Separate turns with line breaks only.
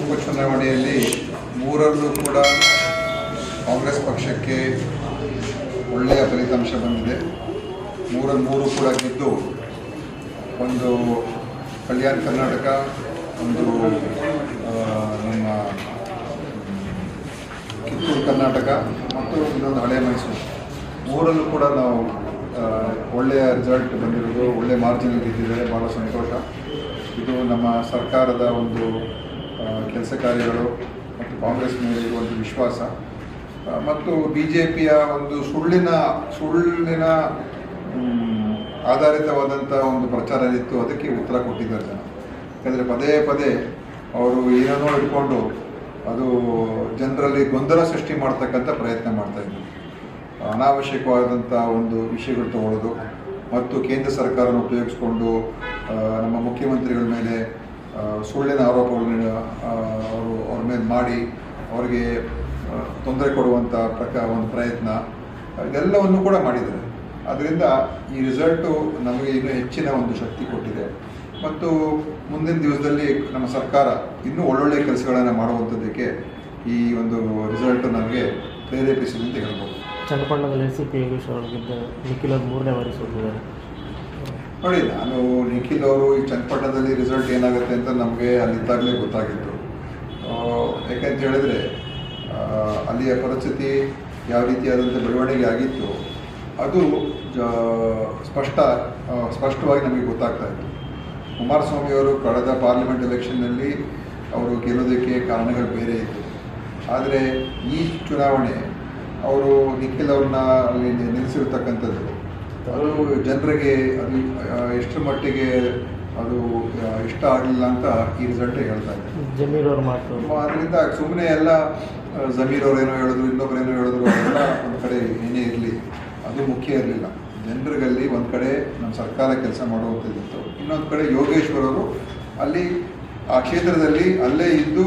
ಉಪಚುನಾವಣೆಯಲ್ಲಿ ಮೂರಲ್ಲೂ ಕೂಡ ಕಾಂಗ್ರೆಸ್ ಪಕ್ಷಕ್ಕೆ ಒಳ್ಳೆಯ ಫಲಿತಾಂಶ ಬಂದಿದೆ ಮೂರ ಮೂರು ಕೂಡ ಗೆದ್ದು ಒಂದು ಕಲ್ಯಾಣ ಕರ್ನಾಟಕ ಒಂದು ನಮ್ಮ ಕಿತ್ತೂರು ಕರ್ನಾಟಕ ಮತ್ತು ಇನ್ನೊಂದು ಹಳೆ ಮೈಸೂರು ಮೂರಲ್ಲೂ ಕೂಡ ನಾವು ಒಳ್ಳೆಯ ರಿಸಲ್ಟ್ ಬಂದಿರೋದು ಒಳ್ಳೆಯ ಮಾರ್ಜಿನಲ್ಲಿ ಗೆದ್ದಿದ್ದಾರೆ ಭಾಳ ಸಂತೋಷ ಇದು ನಮ್ಮ ಸರ್ಕಾರದ ಒಂದು ಕೆಲಸ ಕಾರ್ಯಗಳು ಮತ್ತು ಕಾಂಗ್ರೆಸ್ ಮೇಲೆ ಇರುವಂಥ ವಿಶ್ವಾಸ. ಮತ್ತು ಬಿ ಜೆ ಪಿಯ ಒಂದು ಸುಳ್ಳಿನ ಸುಳ್ಳಿನ ಆಧಾರಿತವಾದಂಥ ಒಂದು ಪ್ರಚಾರ ಇತ್ತು, ಅದಕ್ಕೆ ಉತ್ತರ ಕೊಟ್ಟಿದ್ದಾರೆ ಜನ. ಯಾಕಂದರೆ ಪದೇ ಪದೇ ಅವರು ಏನನ್ನೋ ಇಟ್ಕೊಂಡು ಅದು ಜನರಲ್ಲಿ ಗೊಂದಲ ಸೃಷ್ಟಿ ಮಾಡ್ತಕ್ಕಂಥ ಪ್ರಯತ್ನ ಮಾಡ್ತಾ ಇದ್ದರು ಅನಾವಶ್ಯಕವಾದಂಥ ಒಂದು ವಿಷಯಗಳು ತಗೊಳ್ಳೋದು ಮತ್ತು ಕೇಂದ್ರ ಸರ್ಕಾರವನ್ನು ಉಪಯೋಗಿಸ್ಕೊಂಡು ನಮ್ಮ ಮುಖ್ಯಮಂತ್ರಿಗಳ ಮೇಲೆ ಸುಳ್ಳಿನ ಆರೋಪಗಳನ್ನ ಅವರು ಅವ್ರ ಮೇಲೆ ಮಾಡಿ ಅವರಿಗೆ ತೊಂದರೆ ಕೊಡುವಂಥ ಪ್ರಕಾರ ಒಂದು ಪ್ರಯತ್ನ, ಇದೆಲ್ಲವನ್ನು ಕೂಡ ಮಾಡಿದ್ದಾರೆ. ಅದರಿಂದ ಈ ರಿಸಲ್ಟು ನಮಗೆ ಇನ್ನೂ ಹೆಚ್ಚಿನ ಒಂದು ಶಕ್ತಿ ಕೊಟ್ಟಿದೆ. ಮತ್ತು ಮುಂದಿನ ದಿವಸದಲ್ಲಿ ನಮ್ಮ ಸರ್ಕಾರ ಇನ್ನೂ ಒಳ್ಳೊಳ್ಳೆ ಕೆಲಸಗಳನ್ನು ಮಾಡುವಂಥದ್ದಕ್ಕೆ ಈ ಒಂದು ರಿಸಲ್ಟ್ ನಮಗೆ ಪ್ರೇರೇಪಿಸಿದೆ ಅಂತ ಹೇಳ್ಬೋದು.
ಚನ್ನಪಟ್ಟಣದಲ್ಲಿ ಸಿ ಪಿ ಯೋಗೇಶ್ ಅವರಿಗಿದ್ದ ನಿಖಿಲ್ ಮೂರನೇ ಬಾರಿ ಸೋತಿದ್ದಾರೆ.
ನೋಡಿ ನಾನು ನಿಖಿಲ್ ಅವರು ಈ ಚನ್ನಪಟ್ಟಣದಲ್ಲಿ ರಿಸಲ್ಟ್ ಏನಾಗುತ್ತೆ ಅಂತ ನಮಗೆ ಅಲ್ಲಿದ್ದಾಗಲೇ ಗೊತ್ತಾಗಿತ್ತು. ಯಾಕಂತ ಹೇಳಿದ್ರೆ ಅಲ್ಲಿಯ ಪರಿಸ್ಥಿತಿ ಯಾವ ರೀತಿಯಾದಂಥ ಬೆಳವಣಿಗೆ ಆಗಿತ್ತು, ಅದು ಸ್ಪಷ್ಟ ಸ್ಪಷ್ಟವಾಗಿ ನಮಗೆ ಗೊತ್ತಾಗ್ತಾ ಇತ್ತು. ಕುಮಾರಸ್ವಾಮಿ ಅವರು ಕಳೆದ ಪಾರ್ಲಿಮೆಂಟ್ ಎಲೆಕ್ಷನ್ನಲ್ಲಿ ಅವರು ಗೆಲ್ಲೋದಕ್ಕೆ ಕಾರಣಗಳು ಬೇರೆ ಇತ್ತು. ಆದರೆ ಈ ಚುನಾವಣೆ, ಅವರು ನಿಖಿಲ್ ಅವ್ರನ್ನ ನಿಲ್ಲಿಸಿರ್ತಕ್ಕಂಥದ್ದು ಅದು ಜನರಿಗೆ ಅದು ಎಷ್ಟರ ಮಟ್ಟಿಗೆ ಅದು ಇಷ್ಟ ಆಗಲಿಲ್ಲ ಅಂತ ಈ ರಿಸಲ್ಟ್ ಹೇಳ್ತಾ ಇದೆ
ಜಮೀರ್ ಅವ್ರ ಮಾತು.
ಅದರಿಂದ ಸುಮ್ಮನೆ ಎಲ್ಲ ಜಮೀರ್ ಅವ್ರು ಏನೋ ಹೇಳಿದ್ರು ಇನ್ನೊಬ್ರು ಏನೋ ಹೇಳಿದ್ರು ಅದೆಲ್ಲ ಒಂದು ಕಡೆ ಏನೇ ಇರಲಿ ಅದು ಮುಖ್ಯ ಇರಲಿಲ್ಲ. ಜನರಿಗಲ್ಲಿ ಒಂದು ಕಡೆ ನಮ್ಮ ಸರ್ಕಾರ ಕೆಲಸ ಮಾಡುವಂಥದ್ದಿತ್ತು. ಇನ್ನೊಂದು ಕಡೆ ಯೋಗೇಶ್ವರವರು ಅಲ್ಲಿ ಆ ಕ್ಷೇತ್ರದಲ್ಲಿ ಅಲ್ಲೇ ಇದ್ದು